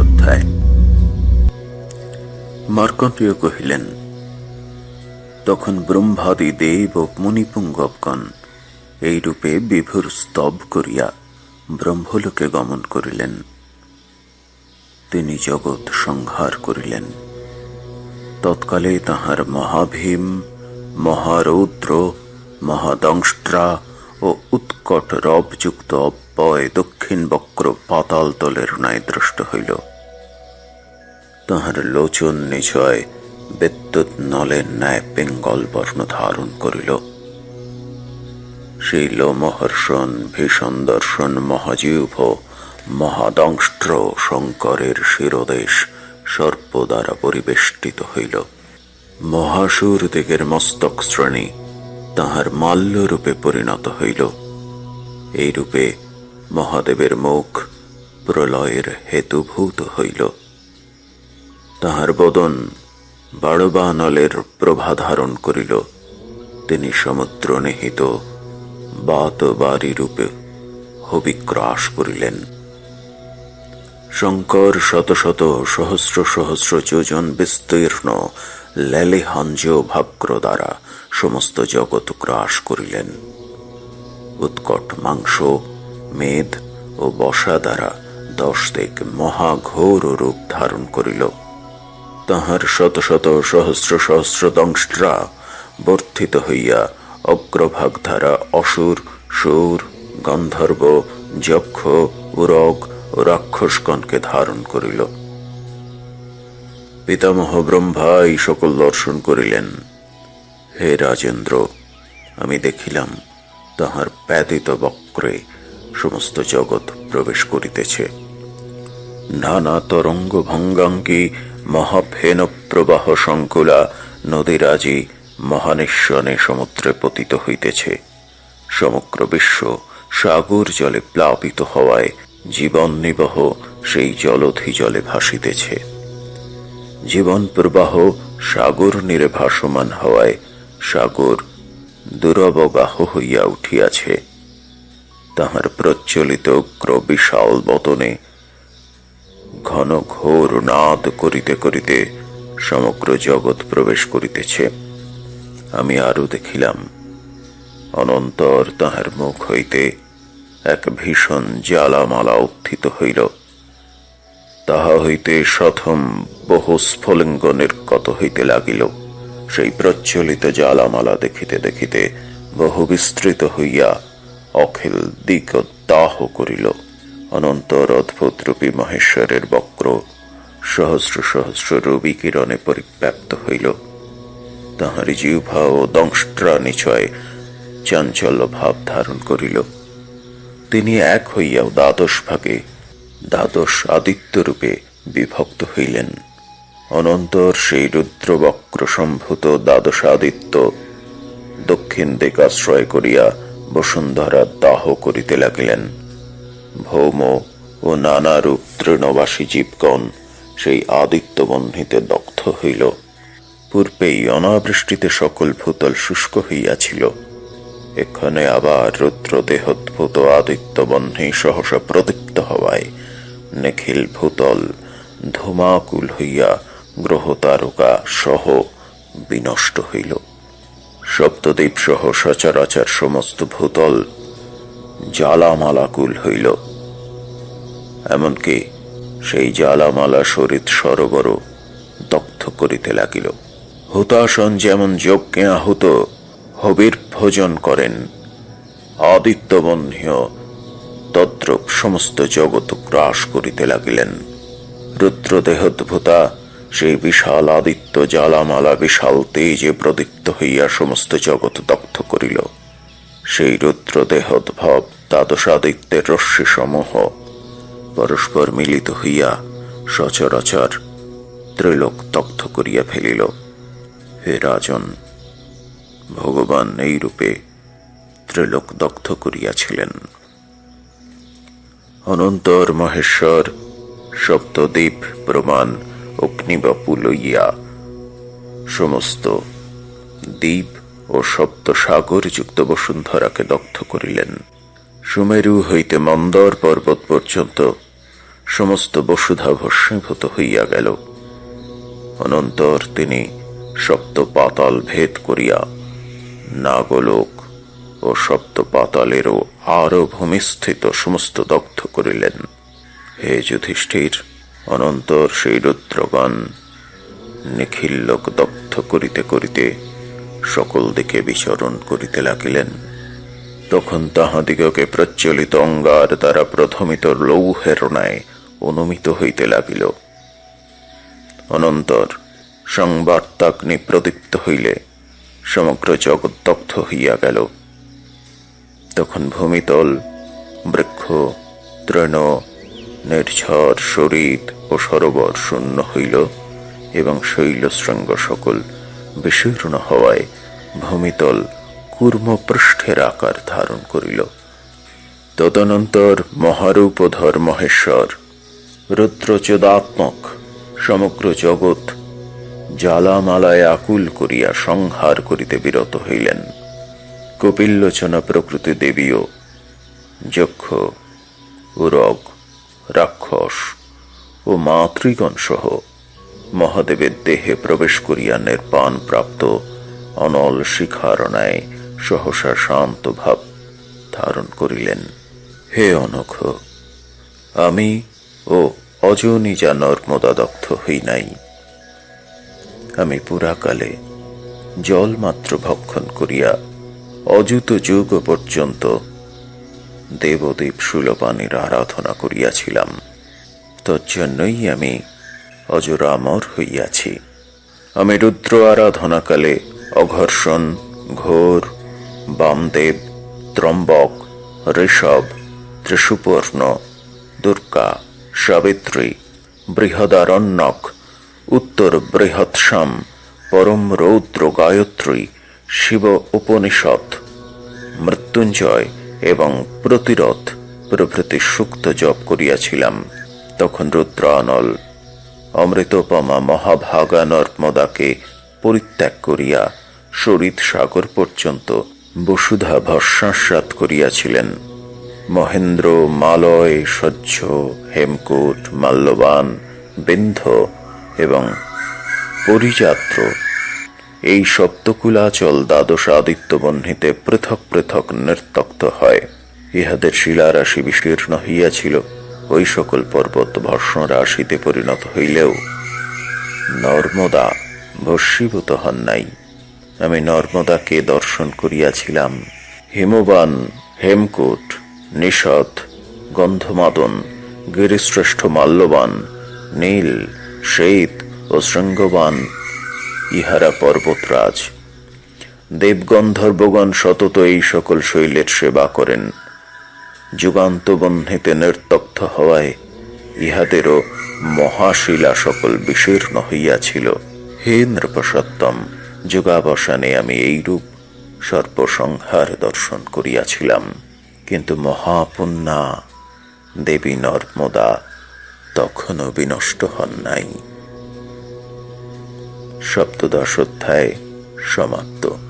অধ্যায়। মার্কণ্ডেয় কহিলেন, তখন ব্রহ্মাদি দেব ও মুনিপুঙ্গবগণ এই রূপে বিভুর স্তব করিয়া ব্রহ্মলোকে গমন করিলেন। তিনি জগৎ সংহার করিলেন। তৎকালে তাহার মহাভীম, মহারৌদ্র মহাদংষ্ট্রা ও উৎকট রবযুক্ত অব্যয় দক্ষিণ বক্র পাতাল তলের ন্যায় দৃষ্ট হইল। তাহার লোচন নিচয় বিদ্যুৎ নলের ন্যায় পিঙ্গল বর্ণ ধারণ করিল। সেই লোমহর্ষণ ভীষণ দর্শন মহাজীব মহাদংষ্ট্র শঙ্করের শিরদেশ সর্প দ্বারা পরিবেষ্টিত হইল। মহাসুর দিগের মস্তক শ্রেণি তাহার মাল্য রূপে পরিণত হইল। এই রূপে মহাদেবের মুখ প্রলয়ের হেতুভূত হইল। তাহার বদন বাড়বানলের প্রভা ধারণ করিল। তিনি সমুদ্র নিহিত বাত বাড়ি রূপে হবিক্রাস করিলেন। শঙ্কর শত শত সহস্র সহস্র যোজন বিস্তীর্ণ লেলিহাঞ্জ ভাগ্র দ্বারা সমস্ত জগৎ গ্রাস করিলেন। উৎকট মাংস, মেদ ও বসা দ্বারা দশ দিক মহাঘোর রূপ ধারণ করিল। তাহার শত শত সহস্র সহস্র দংষ্ট্রা বর্ধিত হইয়া অগ্রভাগ ধারা অসুর, সুর, গন্ধর্ব, যক্ষ, উরগ ও রাক্ষসগণকে ধারণ করিল। পিতামহ ব্রহ্মা এই সকল দর্শন করিলেন। হে রাজেন্দ্র, আমি দেখিলাম তাহার ব্যতীত বক্রে সমস্ত জগৎ প্রবেশ করিতেছে। নানা তরঙ্গ ভঙ্গাঙ্গী মহাফেন প্রবাহ সংকুলা নদীরাজি মহানিশ্বনে সমুদ্রে পতিত হইতেছে। সমগ্র বিশ্ব সাগর জলে প্লাবিত হওয়ায় জীবন নিবহ সেই জলধি জলে ভাসিতেছে। জীবন প্রবাহ সাগর নীরে ভাসমান হওয়ায় সাগর দুরবগাহ হইয়া উঠিয়াছে। তাহার প্রচলিত উগ্র বিশাল বতনে ঘন ঘোর নাদ করিতে করিতে সমগ্র জগৎ প্রবেশ করিতেছে। আমি আরও দেখিলাম, অনন্তর তাহার মুখ হইতে এক ভীষণ জ্বালামালা উত্থিত হইল। তাহা হইতে সথম বহু স্ফলিঙ্গ নির্গত হইতে লাগিল। সেই প্রচলিত জ্বালামালা দেখিতে দেখিতে বহু বিস্তৃত হইয়া অখিল দিক দাহ করিল। অনন্তর অদ্ভুত রূপী মহেশ্বরের বক্র সহস্র সহস্র রবি কিরণে পরিব্যাপ্ত হইল। তাহারি জিহ্বা ও দংষ্ট্রা নিচয় চাঞ্চল্য ভাব ধারণ করিল। তিনি এক হইয়াও দ্বাদশ ভাগে, দ্বাদশ আদিত্য রূপে বিভক্ত হইলেন। অনন্তর সেই রুদ্রবক্র সম্ভূত দ্বাদশ আদিত্য দক্ষিণ দিক আশ্রয় করিয়া বসুন্ধরা দাহ করিতে লাগিলেন। ভৌম ও নানা রূপ তৃণবাসী জীবগণ সেই আদিত্য বহ্নিতে দগ্ধ হইল। পূর্বেই অনাবৃষ্টিতে সকল ভূতল শুষ্ক হইয়াছিল। এখানে আবার রুদ্র দেহোদ্ভূত আদিত্য বহ্নি সহসা প্রদীপ্ত হওয়ায় নিখিল ভূতল ধূমাকুল হইয়া গ্রহ তারকা সহ বিনষ্ট হইল। সপ্তদ্বীপ সহ সচরাচর সমস্ত ভূতল জ্বালামালাকুল হইল। এমনকি সেই জ্বালামালা শরীর সরোবর দগ্ধ করিতে লাগিল। হুতাসন যেমন যজ্ঞে আহুত, হবির ভোজন করেন। আদিত্যবন্ধীয় তদ্রূপ সমস্ত জগৎ গ্রাস করিতে লাগিলেন। রুদ্রদেহোদ্ভূতা, সেই বিশাল আদিত্য জ্বালামালা, বিশাল তেজে প্রদীপ্ত হইয়া সমস্ত জগৎ দগ্ধ করিল। সেই রুদ্রদেহোদ্ভব দ্বাদশ আদিত্যের রশ্মি সমূহ পরস্পর মিলিত হইয়া সচরাচর ত্রিলোক দগ্ধ করিয়া ফেলিল, হে রাজন, ভগবান এই রূপে ত্রিলোক দগ্ধ করিয়াছিলেন। অনন্তর মহেশ্বর সপ্তদ্বীপ প্রমাণ অগ্নিবাপু লইয়া সমস্ত দ্বীপ ও সপ্ত সাগর যুক্ত বসুন্ধরাকে দগ্ধ করিলেন। সুমেরু হইতে মন্দর পর্বত পর্যন্ত সমস্ত বসুধা ভস্মীভূত হইয়া গেল। অনন্তর তিনি সপ্ত পাতাল ভেদ করিয়া নাগলোক ও সপ্ত পাতালেরও আরও ভূমিস্থিত সমস্ত দগ্ধ করিলেন। হে যুধিষ্ঠির, অনন্তর সেই রুদ্রগণ নিখিল লোক দগ্ধ করিতে করিতে সকল দিকে বিচরণ করিতে লাগিলেন। তখন তাহাদিগকে প্রজ্বলিত অঙ্গার দ্বারা প্রথমিত লৌহের ন্যায় অনুমিত হইতে লাগিল। অনন্তর সংবার্তাগ্নি প্রদীপ্ত হইলে সমগ্র জগৎ দগ্ধ হইয়া গেল। তখন ভূমিতল, বৃক্ষ, তৃণ, নির্ঝর শরীর ও সরোবর শূন্য হইল এবং শৈলশৃঙ্গ সকল বিশীর্ণ হওয়ায় ভূমিতল কূর্মপৃষ্ঠের আকার ধারণ করিল। তদনন্তর মহারূপধর মহেশ্বর রুদ্রচোদাত্মক সমগ্র জগৎ জ্বালামালায় আকুল করিয়া সংহার করিতে বিরত হইলেন। কপিল্লোচনা প্রকৃতি দেবীও যক্ষ উরগ রাক্ষস ও মাতৃগণ সহ মহাদেবের দেহে প্রবেশ করিয়া নির্বাণ প্রাপ্ত অনল শিখার ন্যায় সহসা শান্ত ভাব ধারণ করিলেন। হে অনঘ আমি ও অজনিজা নর্মদা দগ্ধ হই নাই, আমি পুরাকালে জল মাত্র ভক্ষণ করিয়া অযুত যুগ পর্যন্ত দেবদেব সুলপানির আরাধনা করিয়াছিলাম, তজ্জন্যই আমি অজরামর হইয়াছি। আমি রুদ্র আরাধনাকালে অঘর্ষণ, ঘোর, বামদেব, ত্রম্বক, ঋষভ, ত্রিশুপর্ণ, দুর্গা, সাবিত্রী, বৃহদারণ্যক, উত্তর বৃহৎসাম, পরম রৌদ্র গায়ত্রী, শিব উপনিষদ মৃত্যুঞ্জয় এবং প্রতিরোধ প্রভৃতি সুক্ত জপ করিয়াছিলাম। তখন রুদ্রানল অমৃতপমা মহাভাগা নর্মদাকে পরিত্যাগ করিয়া শরীর সাগর পর্যন্ত বসুধা ভস্মাস্বাদ করিয়াছিলেন। মহেন্দ্র মালয় সহ্য হেমকূট, মাল্যবান, বিন্ধ এবং পরিযাত্র। এই সপ্তকুলাচল দ্বাদশ আদিত্য বহ্নিতে পৃথক পৃথক নির্তক্ত হয়। ইহাদের শিলারাশি বিশীর্ণ হইয়াছিল। ওই সকল পর্বত ভস্ম রাশিতে পরিণত হইলেও নর্মদা ভস্মীভূত হন নাই। আমি নর্মদাকে দর্শন করিয়াছিলাম। হিমবান, হেমকূট, নিষদ, গন্ধমাদন, গিরিশ্রেষ্ঠ মাল্যবান, নীল শ্বেত ও শৃঙ্গবান, ইহারা পর্বতরাজ। দেবগন্ধর্বগণ সতত এই সকল শৈলের সেবা করেন। যুগান্ত বহ্নিতে নির্তপ্ত হওয়ায় ইহাদেরও মহাশিলা সকল বিশীর্ণ হইয়াছিল। হে নৃপসত্তম যুগাবসানে আমি এইরূপ সর্বসংহার দর্শন করিয়াছিলাম, কিন্তু মহাপুণ্যা দেবী নর্মদা তখনও বিনষ্ট হন নাই। সপ্তদশ অধ্যায় সমাপ্ত।